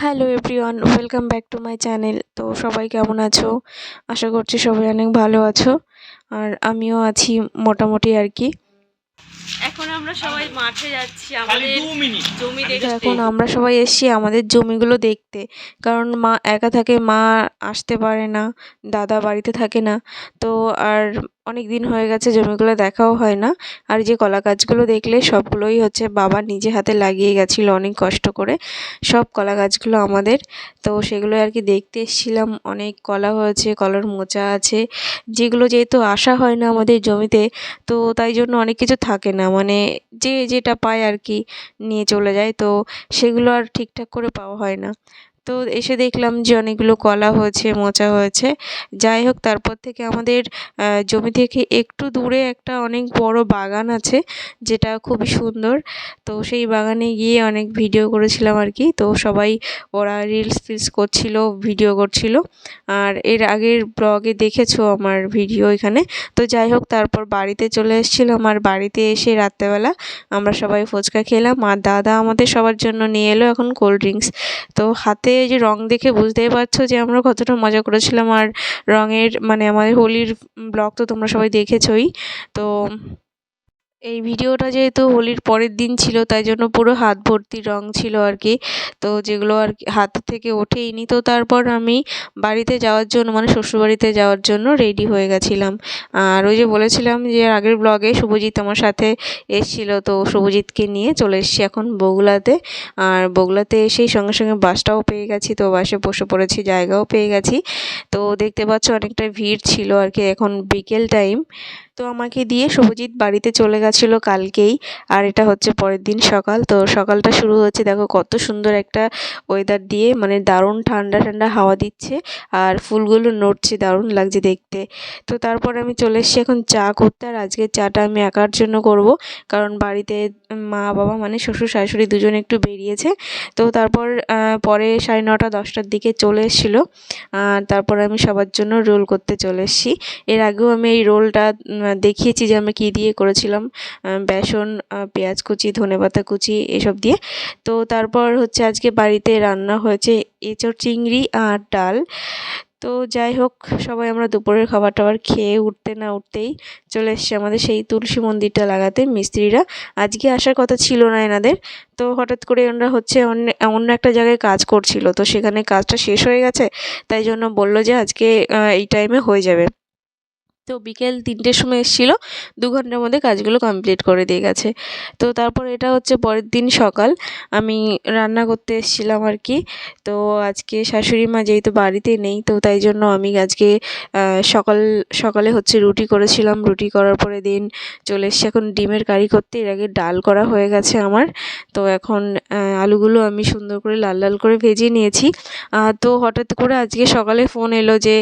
Hello everyone welcome back to my channel তো সবাই কেমন আছো? আশা করছি সবাই অনেক ভালো আছো। আর আমিও আছি মোটামুটি আর কি। এখন আমরা সবাই মাঠে যাচ্ছি আমাদের জমি দেখতে। এখন আমরা সবাই এসেছি আমাদের জমিগুলো দেখতে। কারণ মা একা থাকে মা আসতে পারে না দাদা বাড়িতে থাকে না। তো আর অনেক দিন হয়ে গেছে, জমিগুলো দেখাও হয় না। আর যে কলা গাছগুলো দেখলে সবগুলোই হচ্ছে বাবা নিজে হাতে লাগিয়ে গেছিল অনেক কষ্ট করে। সব কলা গাছগুলো আমাদের। তো সেগুলো আর কি দেখতে এসেছিলাম। অনেক কলা হয়েছে, কলার মোচা আছে। যেগুলো যেহেতু আসা হয় না আমাদের জমিতে, তো তাই জন্য অনেক কিছু থাকে না। মানে যে যেটা পায় আর কি নিয়ে চলে যায়। তো সেগুলো আর ঠিকঠাক করে পাওয়া হয় না। তো এসে দেখলাম যে অনেকগুলো কলা হয়েছে, মোচা হয়েছে। যাই হোক, তারপর থেকে আমাদের জমি থেকে একটু দূরে একটা অনেক বড় বাগান আছে, যেটা খুবই সুন্দর। তো সেই বাগানে গিয়ে অনেক ভিডিও করেছিলাম আর কি। তো সবাই ওরা রিলস ফিলস করছিল, ভিডিও করছিল। আর এর আগের ব্লগে দেখেছ আমার ভিডিও এখানে। তো যাই হোক, তারপর বাড়িতে চলে এসেছিলাম। আর বাড়িতে এসে রাত্রেবেলা আমরা সবাই ফুচকা খেলাম। আর দাদা আমাদের সবার জন্য নিয়ে এলো এখন কোল্ড ড্রিঙ্কস তো হাতে এই যে রং দেখে বুঝতেই পারছ যে আমরা কতটা মজা করেছিলাম। আর রঙের মানে আমাদের হোলির ব্লগ তো তোমরা সবাই দেখেছই। তো এই ভিডিওটা যেহেতু হোলির পরের দিন ছিল, তাই জন্য পুরো হাত ভর্তি রং ছিল আর কি। তো যেগুলো আর কি, হাত থেকে ওঠেইনি তো তারপর আমি বাড়িতে যাওয়ার জন্য মানে শ্বশুরবাড়িতে যাওয়ার জন্য রেডি হয়ে গেছিলাম। আর ওই যে বলেছিলাম যে আগের ব্লগে শুভজিৎ আমার সাথে এসেছিল, তো শুভজিৎকে নিয়ে চলে এসেছি এখন বগুলাতে। আর বগুলাতে এসেই সঙ্গে সঙ্গে বাসটাও পেয়ে গেছি, তো বাসে বসে পড়েছি, জায়গাও পেয়ে গেছি। তো দেখতে পাচ্ছ, অনেকটা ভিড় ছিল আর কি, এখন বিকেল টাইম তো আমাকে দিয়ে শুভজিৎ বাড়িতে চলে গেছিল কালকেই, আর এটা হচ্ছে পরের দিন সকাল। তো সকালটা শুরু হচ্ছে দেখো কত সুন্দর একটা ওয়েদার দিয়ে মানে দারুণ ঠান্ডা ঠান্ডা হাওয়া দিচ্ছে, আর ফুলগুলো নড়ছে, দারুণ লাগছে দেখতে। তো তারপর আমি চলে এসেছি এখন চা করতে, আর আজকে চাটা আমি একার জন্য করব, কারণ বাড়িতে মা, বাবা মানে শ্বশুর, শাশুড়ি দুজন একটু বেরিয়েছে। তো তারপর পরে সাড়ে নটা, দশটার দিকে চলে এসেছিল। তারপর আমি সবার জন্য রোল করতে চলে এসেছি। এর আগেও আমি এই রোলটা দেখিয়েছি যে আমরা কী দিয়ে করেছিলাম বেসন পেঁয়াজ কুচি ধনেপাতা কুচি, এসব দিয়ে। তো তারপর হচ্ছে আজকে বাড়িতে রান্না হয়েছে এঁচোড় চিংড়ি আর ডাল। তো যাই হোক, সবাই আমরা দুপুরের খাবার টাবার খেয়ে উঠতে না উঠতেই চলে এসছে আমাদের সেই তুলসী মন্দিরটা লাগাতে মিস্ত্রিরা। আজকে আসার কথা ছিল না এনাদের। তো হঠাৎ করে ওনারা হচ্ছে অন্য অন্য একটা জায়গায় কাজ করছিল। তো সেখানে কাজটা শেষ হয়ে গেছে, তাই জন্য বলল যে আজকে এই টাইমে হয়ে যাবে। তো বিকেল তিনটের সময় এসেছিল, দু ঘণ্টার মধ্যে কাজগুলো কমপ্লিট করে দিয়ে গেছে। তো তারপর এটা হচ্ছে পরের দিন সকাল, আমি রান্না করতে এসেছিলাম আর কি। তো আজকে শাশুড়ি মা যেহেতু বাড়িতে নেই, তো তাই জন্য আমি আজকে সকাল, সকালে হচ্ছে রুটি করেছিলাম। রুটি করার পরে দিন চলে এসেছি। এখন ডিমের কারি করতে, এর আগে ডাল করা হয়ে গেছে আমার। তো এখন আলুগুলো আমি সুন্দর করে লাল লাল করে ভেজে নিয়েছি। তো হঠাৎ করে আজকে সকালে ফোন এলো যে,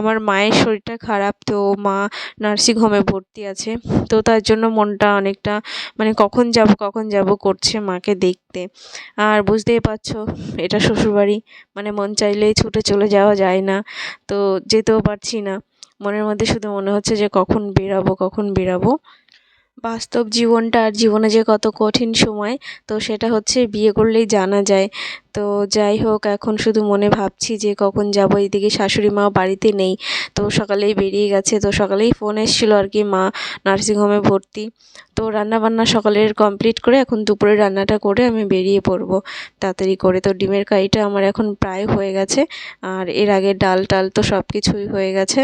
আমার মায়ের শরীরটা খারাপ, তো মা নার্সিং হোমে ভর্তি আছে। তো তার জন্য মনটা অনেকটা মানে কখন যাব কখন যাব করছে মাকে দেখতে। আর বুঝতেই পারছ, এটা শ্বশুরবাড়ি মানে মন চাইলেই ছুটে চলে যাওয়া যায় না। তো যেতেও পারছি না। মনের মধ্যে শুধু মনে হচ্ছে যে, কখন বেরাবো কখন বেরাবো। বাস্তব জীবনটা আর জীবনে যে কত কঠিন সময়, তো সেটা হচ্ছে বিয়ে করলেই জানা যায়। তো যাই হোক, এখন শুধু মনে ভাবছি যে কখন যাব, এদিকে শাশুড়ি মা বাড়িতে নেই, তো সকালেই বেরিয়ে গেছে, তো সকালেই ফোন এসেছিল আর কি মা নার্সিংহোমে ভর্তি। তো রান্না বান্না সকালের কমপ্লিট করে এখন দুপুরে রান্নাটা করে আমি বেরিয়ে পড়ব তাড়াতাড়ি করে। তো ডিমের কারিটা আমার এখন প্রায় হয়ে গেছে, আর এর আগে ডাল টাল তো সব কিছুই হয়ে গেছে।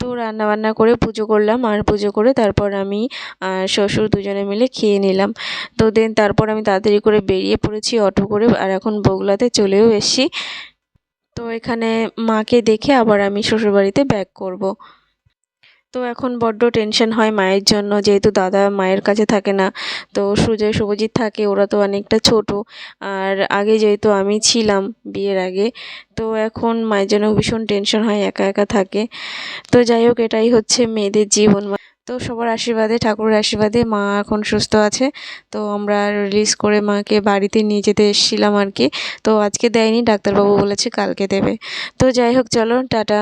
তো রান্না বান্না করে পুজো করলাম, আর পুজো করে তারপর আমি শ্বশুর দুজনে মিলে খেয়ে নিলাম তো দেন তারপর আমি তাড়াতাড়ি করে বেরিয়ে পড়েছি অটো করে, আর এখন বগলাতে চলেও এসছি তো এখানে মাকে দেখে আবার আমি শ্বশুরবাড়িতে ব্যাক করব। তো এখন বড্ড টেনশন হয় মায়ের জন্য। যেহেতু দাদা মায়ের কাছে থাকে না, তো সুজয়, শুভজিৎ থাকে, ওরা তো অনেকটা ছোট। আর আগে যেহেতু আমি ছিলাম বিয়ের আগে, তো এখন মায়ের জন্য ভীষণ টেনশন হয়, একা একা থাকে। তো যাই হোক, এটাই হচ্ছে মেয়েদের জীবন। তো সবার আশীর্বাদে, ঠাকুরের আশীর্বাদে মা এখন সুস্থ আছে। তো আমরা রিলিজ করে মাকে বাড়িতে নিয়ে যেতে এসেছিলাম আর কি। তো আজকে দেয়নি, ডাক্তারবাবু বলেছে কালকে দেবে। তো যাই হোক, চলো, টাটা।